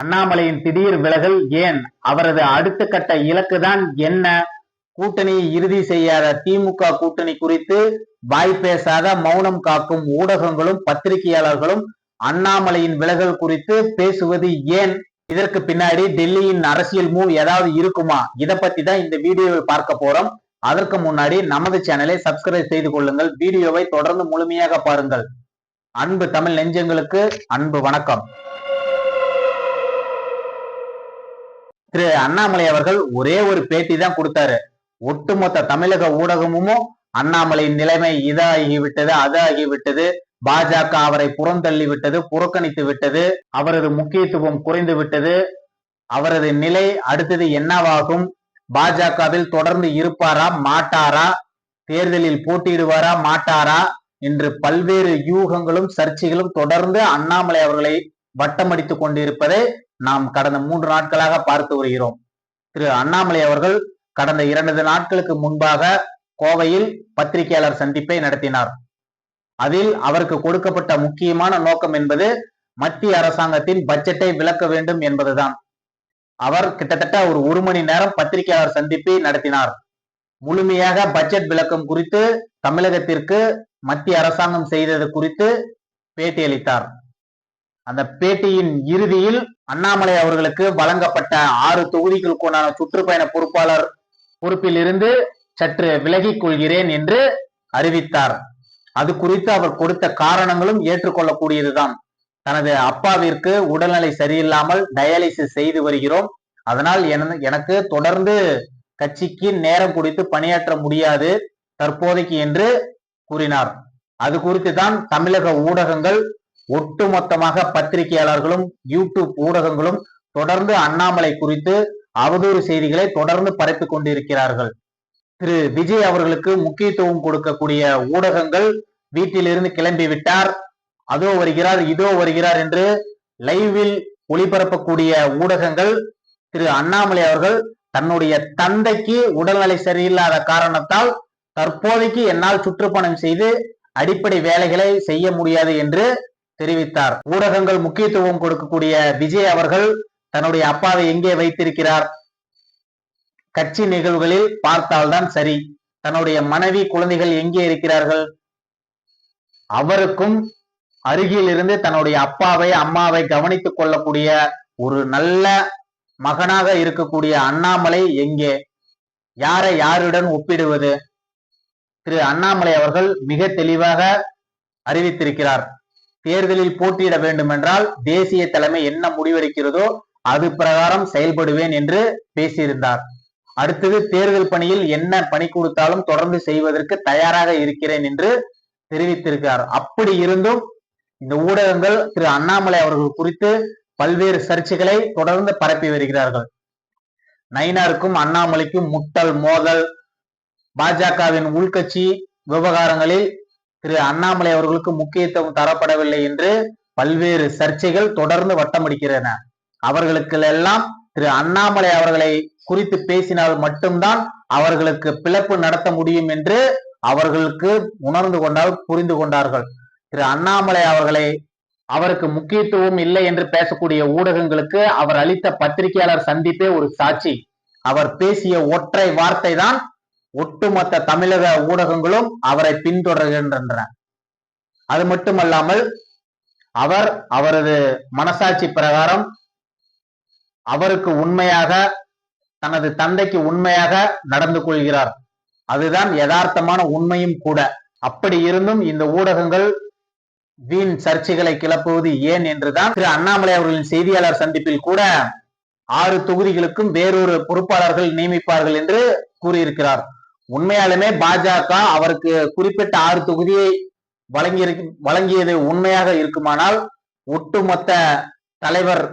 அண்ணாமலையின் திடீர் விலகல் ஏன்? அவரது அடுத்த கட்ட இலக்குதான் என்ன? கூட்டணியை இறுதி செய்யாத திமுக கூட்டணி குறித்து வாய் பேசாத மௌனம் காக்கும் ஊடகங்களும் பத்திரிகையாளர்களும் அண்ணாமலையின் விலகல் குறித்து பேசுவது ஏன்? இதற்கு பின்னாடி டெல்லியின் அரசியல் மூவ் ஏதாவது இருக்குமா? இத பத்தி தான் இந்த வீடியோவில் பார்க்க போறோம். அதற்கு முன்னாடி நமது சேனலை சப்ஸ்கிரைப் செய்து கொள்ளுங்கள். வீடியோவை தொடர்ந்து முழுமையாக பாருங்கள். அன்பு தமிழ் நெஞ்சங்களுக்கு அன்பு வணக்கம். திரு அண்ணாமலை அவர்கள் ஒரே ஒரு பேட்டி தான் கொடுத்தாரு. ஒட்டுமொத்த தமிழக ஊடகமும் அண்ணாமலையின் நிலைமை இதாகிவிட்டது அதாகிவிட்டது. பாஜக அவரை புறந்தள்ளி விட்டது புறக்கணித்து விட்டது. அவரது முக்கியத்துவம் குறைந்து விட்டது. அவரது நிலை அடுத்தது என்னவாகும்? பாஜகவில் தொடர்ந்து இருப்பாரா? மாட்டாரா? தேர்தலில் போட்டியிடுவாரா? மாட்டாரா? என்று பல்வேறு யூகங்களும் சர்ச்சைகளும் தொடர்ந்து அண்ணாமலை அவர்களை வட்டமடித்துக் கொண்டிருப்பதை நாம் கடந்த மூன்று நாட்களாக பார்த்து வருகிறோம். திரு அண்ணாமலை அவர்கள் கடந்த இரண்டு நாட்களுக்கு முன்பாக கோவையில் பத்திரிகையாளர் சந்திப்பை நடத்தினார். அதில் அவருக்கு கொடுக்கப்பட்ட முக்கியமான நோக்கம் என்பது மத்திய அரசாங்கத்தின் பட்ஜெட்டை விளக்க வேண்டும் என்பதுதான். அவர் கிட்டத்தட்ட ஒரு ஒரு மணி நேரம் பத்திரிகையாளர் சந்திப்பை நடத்தினார். முழுமையாக பட்ஜெட் விளக்கம் குறித்து தமிழகத்திற்கு மத்திய அரசாங்கம் செய்தது குறித்து பேட்டியளித்தார். அந்த பேட்டியின் இறுதியில் அண்ணாமலை அவர்களுக்கு வழங்கப்பட்ட ஆறு தொகுதிகளுக்குண்டான சுற்றுப்பயண பொறுப்பாளர் பொறுப்பில் இருந்து சற்று விலகிக் கொள்கிறேன் என்று அறிவித்தார். அது குறித்து அவர் கொடுத்த காரணங்களும் ஏற்றுக்கொள்ளக்கூடியதுதான். தனது அப்பாவிற்கு உடல்நிலை சரியில்லாமல் டயாலிசிஸ் செய்து வருகிறோம். அதனால் எனக்கு தொடர்ந்து கட்சிக்கு நேரம் கொடுத்து பணியாற்ற முடியாது தற்போதைக்கு என்று கூறினார். அது குறித்து தான் தமிழக ஊடகங்கள் ஒட்டுமொத்தமாக பத்திரிகையாளர்களும் யூடியூப் ஊடகங்களும் தொடர்ந்து அண்ணாமலை குறித்து அவதூறு செய்திகளை தொடர்ந்து பரப்பிக் கொண்டிருக்கிறார்கள். திரு. விஜய் அவர்களுக்கு முக்கியத்துவம் கொடுக்கக்கூடிய ஊடகங்கள் வீட்டிலிருந்து கிளம்பி விட்டார். அதோ வருகிறார் இதோ வருகிறார் என்று லைவில் ஒளிபரப்பக்கூடிய ஊடகங்கள் திரு. அண்ணாமலை அவர்கள் தன்னுடைய தந்தைக்கு உடல்நிலை சரியில்லாத காரணத்தால் தற்போதைக்கு என்னால் சுற்றுப்பணம் செய்து அடிப்படை வேலைகளை செய்ய முடியாது என்று தெரிவித்தார். ஊடகங்கள் முக்கியத்துவம் கொடுக்கக்கூடிய விஜய் அவர்கள் தன்னுடைய அப்பாவை எங்கே வைத்திருக்கிறார்? கட்சி நிகழ்வுகளில் பார்த்தால்தான் சரி. தன்னுடைய மனைவி குழந்தைகள் எங்கே இருக்கிறார்கள்? அவருக்கும் அருகில் இருந்து தன்னுடைய அப்பாவை அம்மாவை கவனித்துக் கொள்ளக்கூடிய ஒரு நல்ல மகனாக இருக்கக்கூடிய அண்ணாமலை எங்கே? யாரை யாருடன் ஒப்பிடுவது? திரு அண்ணாமலை அவர்கள் மிக தெளிவாக அறிவித்திருக்கிறார். தேர்தலில் போட்டியிட வேண்டும் என்றால் தேசிய தலைமை என்ன முடிவெடுக்கிறதோ அது பிரகாரம் செயல்படுவேன் என்று பேசியிருந்தார். அடுத்தது தேர்தல் பணியில் என்ன பணி கொடுத்தாலும் தொடர்ந்து செய்வதற்கு தயாராக இருக்கிறேன் என்று தெரிவித்திருக்கிறார். அப்படி இருந்தும் இந்த ஊடகங்கள் திரு அண்ணாமலை அவர்கள் குறித்து பல்வேறு சர்ச்சைகளை தொடர்ந்து பரப்பி வருகிறார்கள். நயினாருக்கும் அண்ணாமலைக்கும் முட்டல் மோதல் பாஜகவின் உள்கட்சி விவகாரங்களில் திரு அண்ணாமலை அவர்களுக்கு முக்கியத்துவம் தரப்படவில்லை என்று பல்வேறு சர்ச்சைகள் தொடர்ந்து வட்டமடிக்கிறன. அவர்களுக்கு எல்லாம் திரு அண்ணாமலை அவர்களை குறித்து பேசினால் மட்டும்தான் அவர்களுக்கு பிளப்பு நடத்த முடியும் என்று அவர்களுக்கு உணர்ந்து கொண்டால் புரிந்து கொண்டார்கள். திரு அண்ணாமலை அவர்களை அவருக்கு முக்கியத்துவம் இல்லை என்று பேசக்கூடிய ஊடகங்களுக்கு அவர் அளித்த பத்திரிகையாளர் சந்திப்பே ஒரு சாட்சி. அவர் பேசிய ஒற்றை வார்த்தை தான் ஒட்டுமொத்த தமிழக ஊடகங்களும் அவரை பின்தொடர்கின்றன அது மட்டுமல்லாமல் அவர் அவரது மனசாட்சி பிரகாரம் அவருக்கு உண்மையாக தனது தந்தைக்கு உண்மையாக நடந்து கொள்கிறார். அதுதான் யதார்த்தமான உண்மையும் கூட. அப்படி இருந்தும் இந்த ஊடகங்கள் வீண் சர்ச்சைகளை கிளப்புவது ஏன் என்றுதான் திரு அண்ணாமலை அவர்களின் செய்தியாளர் சந்திப்பில் கூட ஆறு தொகுதிகளுக்கும் வேறொரு பொறுப்பாளர்கள் நியமிப்பார்கள் என்று கூறியிருக்கிறார். உண்மையாலுமே பாஜக அவருக்கு குறிப்பிட்ட ஆறு தொகுதியை வழங்கி வழங்கியது உண்மையாக இருக்குமானால் ஒட்டுமொத்த தலைவர்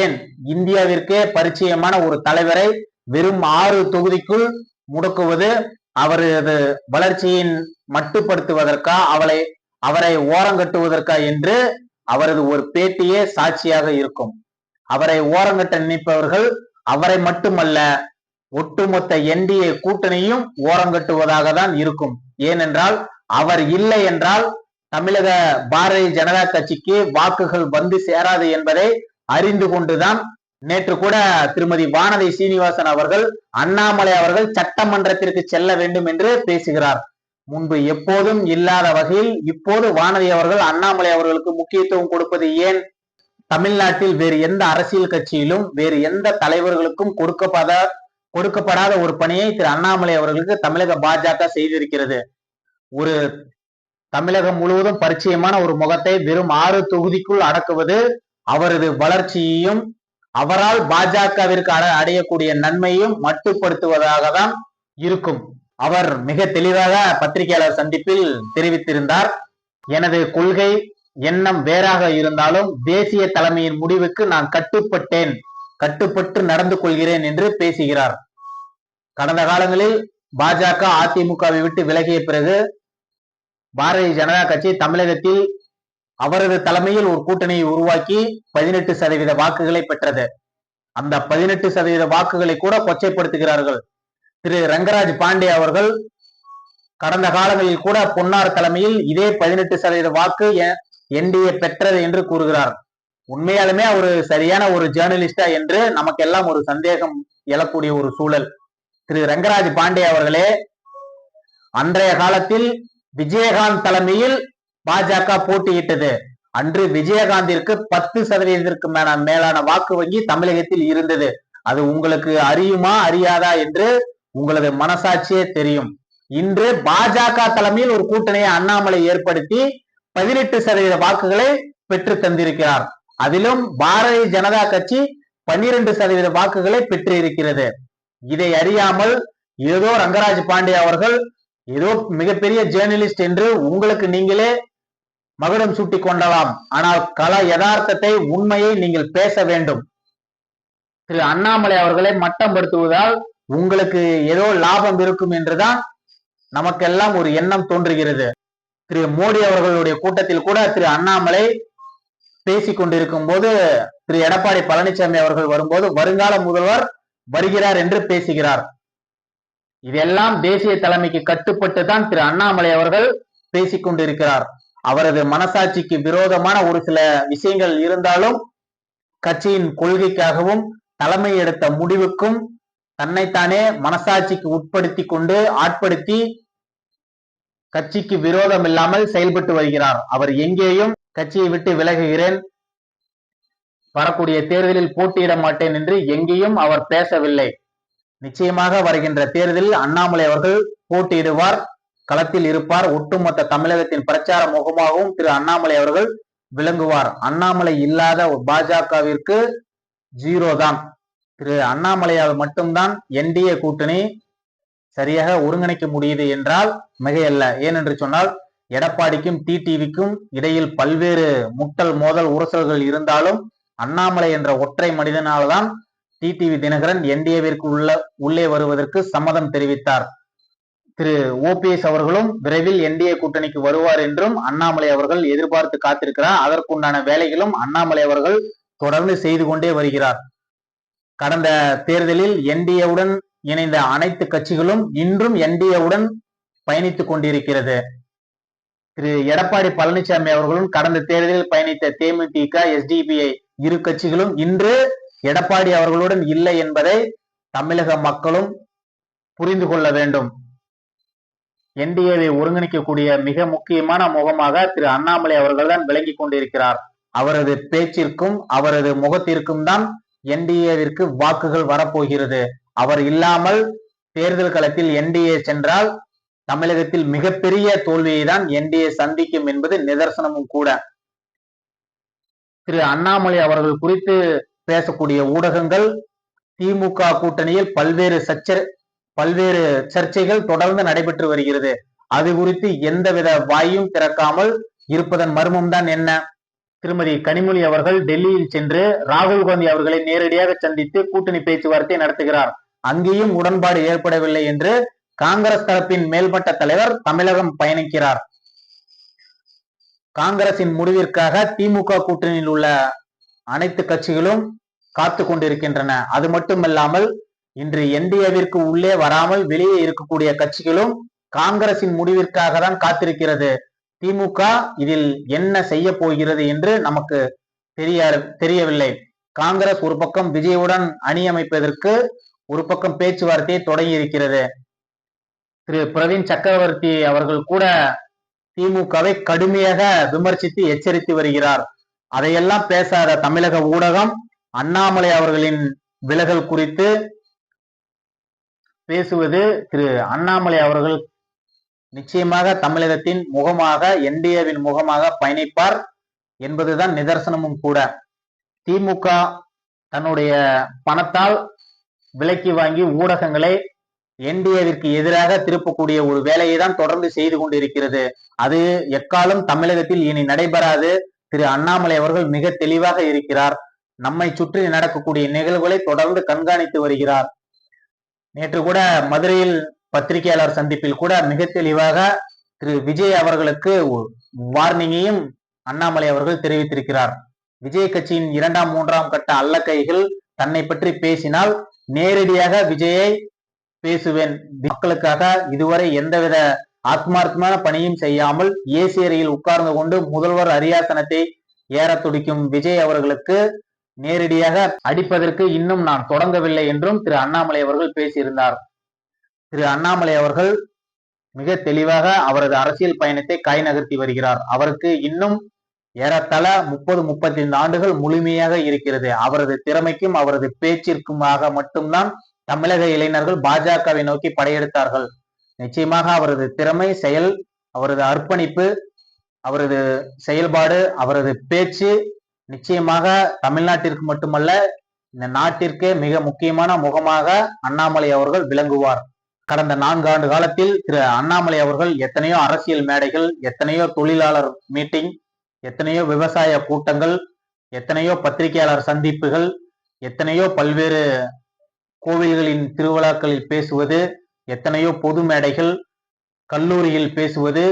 ஏன் இந்தியாவிற்கே பரிச்சயமான ஒரு தலைவரை வெறும் ஆறு தொகுதிக்குள் முடக்குவது அவரது வளர்ச்சியின் மட்டுப்படுத்துவதற்கா அவளை அவரை ஓரங்கட்டுவதற்கா என்று அவரது ஒரு பேட்டியே சாட்சியாக இருக்கும். அவரை ஓரங்கட்ட நினைப்பவர்கள் அவரை மட்டுமல்ல ஒட்டுமொத்த என்டிஏ கூட்டணியும் ஓரங்கட்டுவதாக தான் இருக்கும். ஏனென்றால் அவர் இல்லை என்றால் தமிழக பாரதிய ஜனதா கட்சிக்கு வாக்குகள் வந்து சேராது என்பதை அறிந்து கொண்டுதான் நேற்று கூட திருமதி வானதி சீனிவாசன் அவர்கள் அண்ணாமலை அவர்கள் சட்டமன்றத்திற்கு செல்ல வேண்டும் என்று பேசுகிறார். முன்பு எப்போதும் இல்லாத வகையில் இப்போது வானதி அவர்கள் அண்ணாமலை அவர்களுக்கு முக்கியத்துவம் கொடுப்பது ஏன்? தமிழ்நாட்டில் வேறு எந்த அரசியல் கட்சியிலும் வேறு எந்த தலைவர்களுக்கும் கொடுக்கப்படாத கொடுக்கப்படாத ஒரு பணியை திரு அண்ணாமலை அவர்களுக்கு தமிழக பாஜக செய்திருக்கிறது. ஒரு தமிழகம் முழுவதும் பரிச்சயமான ஒரு முகத்தை வெறும் ஆறு தொகுதிக்குள் அடக்குவது அவரது வளர்ச்சியையும் அவரால் பாஜகவிற்கு அடையக்கூடிய நன்மையும் மட்டுப்படுத்துவதாக தான் இருக்கும். அவர் மிக தெளிவாக பத்திரிகையாளர் சந்திப்பில் தெரிவித்திருந்தார். எனது கொள்கை எண்ணம் வேறாக இருந்தாலும் தேசிய தலைமையின் முடிவுக்கு நான் கட்டுப்பட்டேன். கட்டுப்பட்டு நடந்து கொள்கிறேன் என்று பேசுகிறார். கடந்த காலங்களில் பாஜக அதிமுகவை விட்டு விலகிய பிறகு பாரதிய ஜனதா கட்சி தமிழகத்தில் அவரது தலைமையில் ஒரு கூட்டணியை உருவாக்கி பதினெட்டு சதவீத வாக்குகளை பெற்றது. அந்த பதினெட்டு சதவீத வாக்குகளை கூட கொச்சைப்படுத்துகிறார்கள். திரு. ரங்கராஜ் பாண்டே அவர்கள் கடந்த காலங்களில் கூட பொன்னார் தலைமையில் இதே பதினெட்டு சதவீத வாக்கு என்டிஏ பெற்றது என்று கூறுகிறார். உண்மையாலுமே அவரு சரியான ஒரு ஜேர்னலிஸ்டா என்று நமக்கெல்லாம் ஒரு சந்தேகம் எழக்கூடிய ஒரு சூழல். திரு ரங்கராஜ் பாண்டே அவர்களே அன்றைய காலத்தில் விஜயகாந்த் தலைமையில் பாஜக போட்டியிட்டது. அன்று விஜயகாந்திற்கு பத்து சதவீதத்திற்கு மேலான வாக்கு வங்கி தமிழகத்தில் இருந்தது. அது உங்களுக்கு அறியுமா அறியாதா என்று உங்களது மனசாட்சியே தெரியும். இன்று பாஜக தலைமையில் ஒரு கூட்டணியை அண்ணாமலை ஏற்படுத்தி பதினெட்டு சதவீத வாக்குகளை பெற்று தந்திருக்கிறார். அதிலும் பாரதிய ஜனதா கட்சி பன்னிரண்டு சதவீத வாக்குகளை பெற்று இருக்கிறது இதை அறியாமல் ஏதோ ரங்கராஜ் பாண்டே அவர்கள் ஏதோ மிகப்பெரிய ஜேர்னலிஸ்ட் என்று உங்களுக்கு நீங்களே மகுடம் சூட்டி கொண்டலாம் ஆனால் கல யதார்த்தத்தை உண்மையை நீங்கள் பேச வேண்டும். திரு அண்ணாமலை அவர்களை மட்டப்படுத்துவதால் உங்களுக்கு ஏதோ லாபம் இருக்கும் என்றுதான் நமக்கெல்லாம் ஒரு எண்ணம் தோன்றுகிறது. திரு மோடி அவர்களுடைய கூட்டத்தில் கூட திரு அண்ணாமலை பேசிக் கொண்டிருக்கும் போது திரு எடப்பாடி பழனிசாமி அவர்கள் வரும்போது வருங்கால முதல்வர் வருகிறார் என்று பேசுகிறார். இதெல்லாம் தேசிய தலைமைக்கு கட்டுப்பட்டு தான் திரு அண்ணாமலை அவர்கள் பேசிக் கொண்டிருக்கிறார் அவரது மனசாட்சிக்கு விரோதமான ஒரு சில விஷயங்கள் இருந்தாலும் கட்சியின் கொள்கைக்காகவும் தலைமை எடுத்த முடிவுக்கும் தன்னைத்தானே மனசாட்சிக்கு உட்படுத்தி கொண்டு ஆட்படுத்தி கட்சிக்கு விரோதம் இல்லாமல் செயல்பட்டு வருகிறார். அவர் எங்கேயும் கட்சியை விட்டு விலகுகிறேன். வரக்கூடிய தேர்தலில் போட்டியிட மாட்டேன் என்று எங்கேயும் அவர் பேசவில்லை. நிச்சயமாக வருகின்ற தேர்தலில் அண்ணாமலை அவர்கள் போட்டியிடுவார் களத்தில் இருப்பார். ஒட்டுமொத்த தமிழகத்தின் பிரச்சார முகமாகவும் திரு அண்ணாமலை அவர்கள் விளங்குவார். அண்ணாமலை இல்லாத பாஜகவிற்கு ஜீரோ தான். திரு அண்ணாமலையால் மட்டும்தான் என்டிஏ கூட்டணி சரியாக ஒருங்கிணைக்க முடியுது என்றால் மிகையல்ல. ஏனென்று சொன்னால் எடப்பாடிக்கும் டிடிவிக்கும் இடையில் பல்வேறு முட்டல் மோதல் உரசல்கள் இருந்தாலும் அண்ணாமலை என்ற ஒற்றை மனிதனால்தான் டிடிவி தினகரன் என்டிஏவிற்கு உள்ள உள்ளே வருவதற்கு சம்மதம் தெரிவித்தார். திரு ஓபிஎஸ் அவர்களும் விரைவில் என்டிஏ கூட்டணிக்கு வருவார் என்றும் அண்ணாமலை அவர்கள் எதிர்பார்த்து காத்திருக்கிறார். அதற்குண்டான வேலைகளும் அண்ணாமலை அவர்கள் தொடர்ந்து செய்து கொண்டே வருகிறார். கடந்த தேர்தலில் என்டிஏவுடன் இணைந்த அனைத்து கட்சிகளும் இன்றும் என்டிஏவுடன் பயணித்துக் கொண்டிருக்கிறது. திரு எடப்பாடி பழனிசாமி அவர்களும் கடந்த தேர்தலில் பயணித்த தேமுதிக எஸ்டிபிஐ இரு கட்சிகளும் இன்று எடப்பாடி அவர்களுடன் இல்லை என்பதை தமிழக மக்களும் புரிந்து கொள்ள வேண்டும். என்டிஏவை ஒருங்கிணைக்கக்கூடிய மிக முக்கியமான முகமாக திரு அண்ணாமலை அவர்கள் தான் விளங்கி கொண்டிருக்கிறார். அவரது பேச்சிற்கும் அவரது முகத்திற்கும் தான் என்டிஏவிற்கு வாக்குகள் வரப்போகிறது. அவர் இல்லாமல் தேர்தல் களத்தில் என்டிஏ சென்றால் தமிழகத்தில் மிகப்பெரிய தோல்வியை தான் என்டிஏ சந்திக்கும் என்பது நிதர்சனமும் கூட. திரு அண்ணாமலை அவர்கள் குறித்து பேசக்கூடிய ஊடகங்கள் திமுக கூட்டணியில் பல்வேறு சச்ச பல்வேறு சர்ச்சைகள் தொடர்ந்து நடைபெற்று வருகிறது. அது குறித்து எந்தவித வாயும் திறக்காமல் இருப்பதன் மர்மம் தான் என்ன? திருமதி கனிமொழி அவர்கள் டெல்லியில் சென்று ராகுல் காந்தி அவர்களை நேரடியாக சந்தித்து கூட்டணி பேச்சுவார்த்தை நடத்துகிறார். அங்கேயும் உடன்பாடு ஏற்படவில்லை என்று காங்கிரஸ் தரப்பின் மேல்மட்ட தலைவர் தமிழகம் பயணிக்கிறார். காங்கிரசின் முடிவிற்காக திமுக கூட்டணியில் உள்ள அனைத்து கட்சிகளும் காத்து கொண்டிருக்கின்றன. அது மட்டுமல்லாமல் இன்று என்டிஏவிற்கு உள்ளே வராமல் வெளியே இருக்கக்கூடிய கட்சிகளும் காங்கிரசின் முடிவிற்காக தான் காத்திருக்கிறது. திமுக இதில் என்ன செய்ய போகிறது என்று நமக்கு தெரிய தெரியவில்லை. காங்கிரஸ் ஒரு பக்கம் விஜயுடன் அணி அமைப்பதற்கு ஒரு பக்கம் பேச்சுவார்த்தையை தொடங்கி இருக்கிறது திரு பிரவீன் சக்கரவர்த்தி அவர்கள் கூட திமுகவை கடுமையாக விமர்சித்து எச்சரித்து வருகிறார். அதையெல்லாம் பேசாத தமிழக ஊடகம் அண்ணாமலை அவர்களின் விலகல் குறித்து பேசுவது திரு அண்ணாமலை அவர்கள் நிச்சயமாக தமிழகத்தின் முகமாக என்டிஏவின் முகமாக பயணிப்பார் என்பதுதான் நிதர்சனமும் கூட. திமுக தன்னுடைய பணத்தால் விலைக்கு வாங்கி ஊடகங்களை என்டிஏவிற்கு எதிராக திருப்பக்கூடிய ஒரு வேலையை தான் தொடர்ந்து செய்து கொண்டிருக்கிறது. அது எக்காலம் தமிழகத்தில் இனி நடைபெறாது. திரு அண்ணாமலை அவர்கள் மிக தெளிவாக இருக்கிறார். நம்மை சுற்றி நடக்கக்கூடிய நிகழ்வுகளை தொடர்ந்து கண்காணித்து வருகிறார். நேற்று கூட மதுரையில் பத்திரிகையாளர் சந்திப்பில் கூட மிக தெளிவாக திரு விஜய் அவர்களுக்கு வார்னிங்கையும் அண்ணாமலை அவர்கள் தெரிவித்திருக்கிறார். விஜய் கட்சியின் இரண்டாம் மூன்றாம் கட்ட அல்லக்கைகள் தன்னை பற்றி பேசினால் நேரடியாக விஜயை பேசுவேன். மக்களுக்காக இதுவரை எந்தவித ஆத்மார்த்தமான பணியும் செய்யாமல் ஏசி அறையில் உட்கார்ந்து கொண்டு முதல்வர் அரியாசனத்தை ஏற துடிக்கும் விஜய் அவர்களுக்கு நேரடியாக அடிப்பதற்கு இன்னும் நான் தொடங்கவில்லை என்றும் திரு அண்ணாமலை அவர்கள் பேசியிருந்தார். திரு அண்ணாமலை அவர்கள் மிக தெளிவாக அவரது அரசியல் பயணத்தை கை நகர்த்தி வருகிறார். அவருக்கு இன்னும் ஏறத்தள முப்பது முப்பத்தி ஐந்து ஆண்டுகள் முழுமையாக இருக்கிறது. அவரது திறமைக்கும் அவரது பேச்சிற்குமாக மட்டும்தான் தமிழக இளைஞர்கள் பாஜகவை நோக்கி படையெடுத்தார்கள். நிச்சயமாக அவரது திறமை செயல் அவரது அர்ப்பணிப்பு அவரது செயல்பாடு அவரது பேச்சு நிச்சயமாக தமிழ்நாட்டிற்கு மட்டுமல்ல இந்த நாட்டிற்கே மிக முக்கியமான முகமாக அண்ணாமலை அவர்கள் விளங்குவார். கடந்த நான்கு ஆண்டு காலத்தில் திரு அண்ணாமலை அவர்கள் எத்தனையோ அரசியல் மேடைகள் எத்தனையோ தொழிலாளர் மீட்டிங் எத்தனையோ விவசாய கூட்டங்கள் எத்தனையோ பத்திரிகையாளர் சந்திப்புகள் எத்தனையோ பல்வேறு கோவில்களின் திருவிழாக்களில் பேசுவது எத்தனையோ பொது மேடைகள் கல்லூரியில் பேசுவது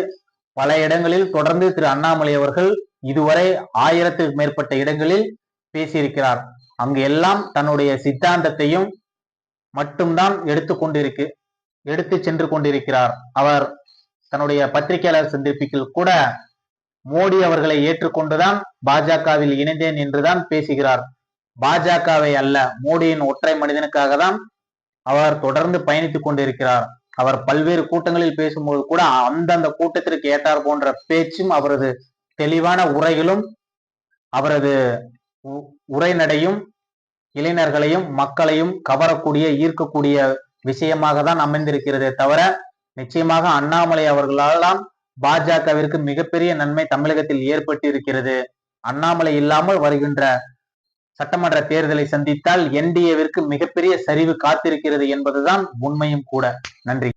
பல இடங்களில் தொடர்ந்து திரு அண்ணாமலை அவர்கள் இதுவரை ஆயிரத்துக்கு மேற்பட்ட இடங்களில் பேசியிருக்கிறார். அங்கு எல்லாம் தன்னுடைய சித்தாந்தத்தையும் மட்டும்தான் எடுத்து கொண்டிருக்கு எடுத்து சென்று கொண்டிருக்கிறார். அவர் தன்னுடைய பத்திரிகையாளர் சந்திப்பில் கூட மோடி அவர்களை ஏற்றுக்கொண்டுதான் பாஜகவில் இணைந்தேன் என்றுதான் பேசுகிறார். பாஜகவை அல்ல மோடியின் ஒற்றை மனிதனுக்காக தான் அவர் தொடர்ந்து பயணித்துக் கொண்டிருக்கிறார். அவர் பல்வேறு கூட்டங்களில் பேசும்போது கூட அந்தந்த கூட்டத்திற்கு ஏற்றார் போன்ற பேச்சும் அவரது தெளிவான உரைகளும் அவரது உரைநடையும் இளைஞர்களையும் மக்களையும் கவரக்கூடிய ஈர்க்கக்கூடிய விஷயமாக தான் அமைந்திருக்கிறதே தவிர நிச்சயமாக அண்ணாமலை அவர்களால் பாஜகவிற்கு மிகப்பெரிய நன்மை தமிழகத்தில் ஏற்பட்டு இருக்கிறது அண்ணாமலை இல்லாமல் வருகின்ற சட்டமன்ற தேர்தலை சந்தித்தால் என்டிஏவிற்கு மிகப்பெரிய சரிவு காத்திருக்கிறது என்பதுதான் உண்மையும் கூட. நன்றி.